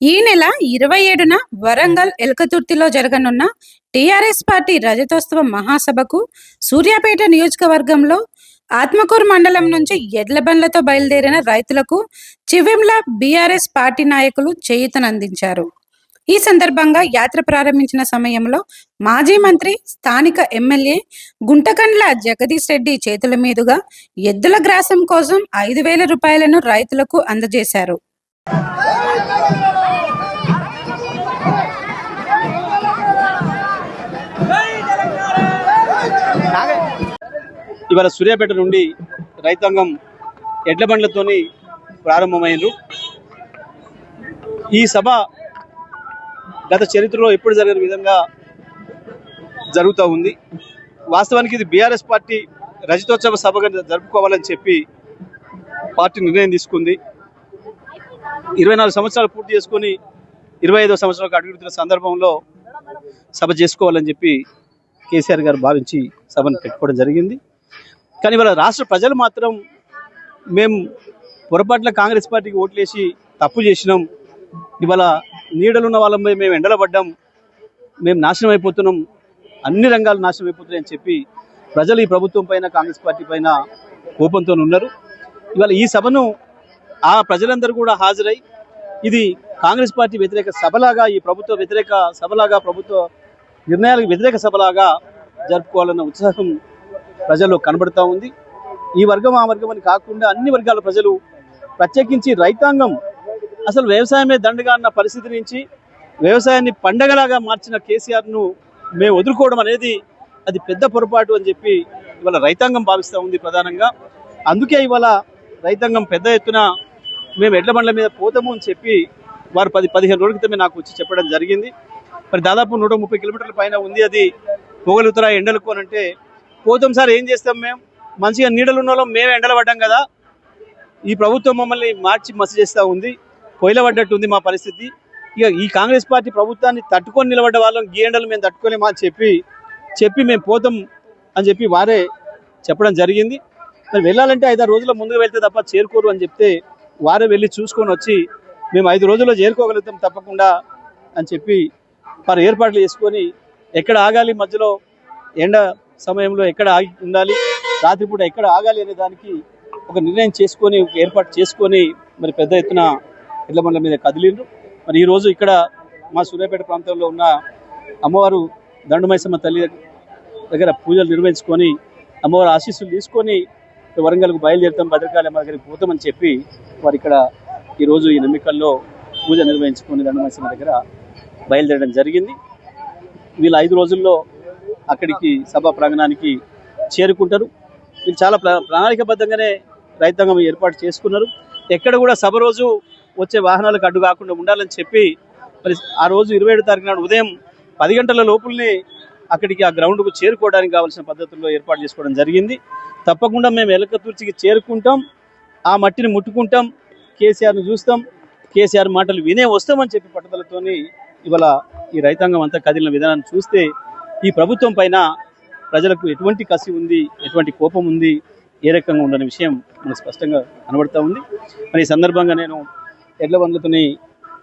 ఈ నెల ఇరవై ఏడున వరంగల్ ఎలకతుర్తిలో జరగనున్న టీఆర్ఎస్ పార్టీ రజతోత్సవ మహాసభకు సూర్యాపేట నియోజకవర్గంలో ఆత్మకూరు మండలం నుంచి ఎడ్ల బండ్లతో బయలుదేరిన రైతులకు చివెంల బీఆర్ఎస్ పార్టీ నాయకులు చేయూతనందించారు. ఈ సందర్భంగా యాత్ర ప్రారంభించిన సమయంలో మాజీ మంత్రి స్థానిక ఎమ్మెల్యే గుంటకండ్ల జగదీష్ రెడ్డి చేతుల మీదుగా ఎద్దుల గ్రాసం కోసం ఐదు వేల రూపాయలను రైతులకు అందజేశారు. ఇవాళ సూర్యాపేట నుండి రైతాంగం ఎడ్ల బండ్లతోని ప్రారంభమైనరు ఈ సభ గత చరిత్రలో ఎప్పుడు జరిగిన విధంగా జరుగుతూ ఉంది. వాస్తవానికి ఇది బీఆర్ఎస్ పార్టీ రజతోత్సవ సభగా జరుపుకోవాలని చెప్పి పార్టీ నిర్ణయం తీసుకుంది. ఇరవై నాలుగు సంవత్సరాలు పూర్తి చేసుకొని ఇరవై ఐదో సంవత్సరాలకు అడుగుతున్న సందర్భంలో సభ చేసుకోవాలని చెప్పి కేసీఆర్ గారు భావించి సభను పెట్టుకోవడం జరిగింది. కానీ ఇవాళ రాష్ట్ర ప్రజలు మాత్రం మేము పొరపాట్ల కాంగ్రెస్ పార్టీకి ఓట్లేసి తప్పు చేసినాం. ఇవాళ నీడలున్న వాళ్ళపై మేము ఎండల పడ్డాం. మేము నాశనం అయిపోతున్నాం. అన్ని రంగాలు నాశనం అయిపోతున్నాయి అని చెప్పి ప్రజలు ఈ ప్రభుత్వం పైన కాంగ్రెస్ పార్టీ పైన కోపంతో ఉన్నారు. ఇవాళ ఈ సభను ఆ ప్రజలందరూ కూడా హాజరై ఇది కాంగ్రెస్ పార్టీ వ్యతిరేక సభలాగా ఈ ప్రభుత్వ వ్యతిరేక సభలాగా ప్రభుత్వ నిర్ణయాలకు వ్యతిరేక సభలాగా జరుపుకోవాలన్న ఉత్సాహం ప్రజల్లో కనబడుతూ ఉంది. ఈ వర్గం ఆ వర్గం అని కాకుండా అన్ని వర్గాల ప్రజలు ప్రత్యేకించి రైతాంగం అసలు వ్యవసాయమే దండగా అన్న పరిస్థితి నుంచి వ్యవసాయాన్ని పండగలాగా మార్చిన కేసీఆర్ను మేము వదులుకోవడం అనేది అది పెద్ద పొరపాటు అని చెప్పి ఇవాళ రైతాంగం భావిస్తూ ఉంది ప్రధానంగా. అందుకే ఇవాళ రైతాంగం పెద్ద ఎత్తున మేము ఎడ్ల బండ్ల మీద పోతాము అని చెప్పి వారు పది పదిహేను రోజుల క్రితమే నాకు వచ్చి చెప్పడం జరిగింది. మరి దాదాపు నూట ముప్పై కిలోమీటర్ల పైన ఉంది అది. పొగలుతురా ఎండలకు అని అంటే పోతాం సార్ ఏం చేస్తాం మేము? మంచిగా నీడలు ఉన్న వాళ్ళం మేము ఎండలు పడ్డాం కదా. ఈ ప్రభుత్వం మమ్మల్ని మార్చి మసి చేస్తూ ఉంది. పొయ్యిల మా పరిస్థితి. ఇక ఈ కాంగ్రెస్ పార్టీ ప్రభుత్వాన్ని తట్టుకొని నిలబడ్డ వాళ్ళం గీ ఎండలు మేము తట్టుకోలేమా అని చెప్పి చెప్పి మేము పోతాం అని చెప్పి వారే చెప్పడం జరిగింది. మరి వెళ్ళాలంటే ఐదారు రోజుల ముందుకు వెళ్తే తప్ప చేరుకోరు అని చెప్తే వారే వెళ్ళి చూసుకొని వచ్చి మేము ఐదు రోజుల్లో చేరుకోగలుగుతాం తప్పకుండా అని చెప్పి వారు ఏర్పాట్లు చేసుకొని ఎక్కడ ఆగాలి మధ్యలో ఎండ సమయంలో ఎక్కడ ఆగి ఉండాలి రాత్రిపూట ఎక్కడ ఆగాలి అనే దానికి ఒక నిర్ణయం చేసుకొని ఏర్పాటు చేసుకొని మరి పెద్ద ఎత్తున ఇళ్ళ బండ్ల మీద కదిలిండ్రు. మరి ఈరోజు ఇక్కడ మా సూర్యాపేట ప్రాంతంలో ఉన్న అమ్మవారు దండుమైసమ్మ తల్లి దగ్గర పూజలు నిర్వహించుకొని అమ్మవారి ఆశీస్సులు తీసుకొని వరంగల్కు బయలుదేరుతాం భద్రకాళి అమ్మ దగ్గరికి పోతామని చెప్పి వారు ఇక్కడ ఈరోజు ఈ నమ్మికల్లో పూజ నిర్వహించుకొని దండుమైసమ్మ దగ్గర బయలుదేరడం జరిగింది. వీళ్ళ ఐదు రోజుల్లో అక్కడికి సభా ప్రాంగణానికి చేరుకుంటారు. వీళ్ళు చాలా ప్ర ప్రణాళికబద్ధంగానే రైతాంగం ఏర్పాటు చేసుకున్నారు. ఎక్కడ కూడా సభ రోజు వచ్చే వాహనాలకు అడ్డు కాకుండా ఉండాలని చెప్పి మరి ఆ రోజు ఇరవై ఏడు తారీఖు నాడు ఉదయం పది గంటల లోపుల్ని అక్కడికి ఆ గ్రౌండ్కు చేరుకోవడానికి కావాల్సిన పద్ధతుల్లో ఏర్పాటు చేసుకోవడం జరిగింది. తప్పకుండా మేము ఎలకతూర్చికి చేరుకుంటాం. ఆ మట్టిని ముట్టుకుంటాం. కేసీఆర్ను చూస్తాం. కేసీఆర్ మాటలు వినే వస్తామని చెప్పి పట్టుదలతోని ఇవాళ ఈ రైతాంగం అంతా కదిలిన విధానాన్ని చూస్తే ఈ ప్రభుత్వం పైన ప్రజలకు ఎటువంటి కసి ఉంది ఎటువంటి కోపం ఉంది ఏ రకంగా ఉండని విషయం మనకు స్పష్టంగా కనబడుతూ ఉంది. మరి ఈ సందర్భంగా నేను ఎడ్ల బండ్లతోని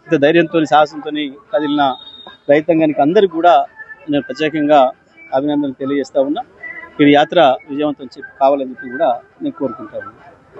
ఇంత ధైర్యంతో సాహసంతో కదిలిన రైతాంగానికి అందరికీ కూడా నేను ప్రత్యేకంగా అభినందనలు తెలియజేస్తా ఉన్నా. ఈ యాత్ర విజయవంతం చెప్పి కావాలని చెప్పి కూడా నేను కోరుకుంటా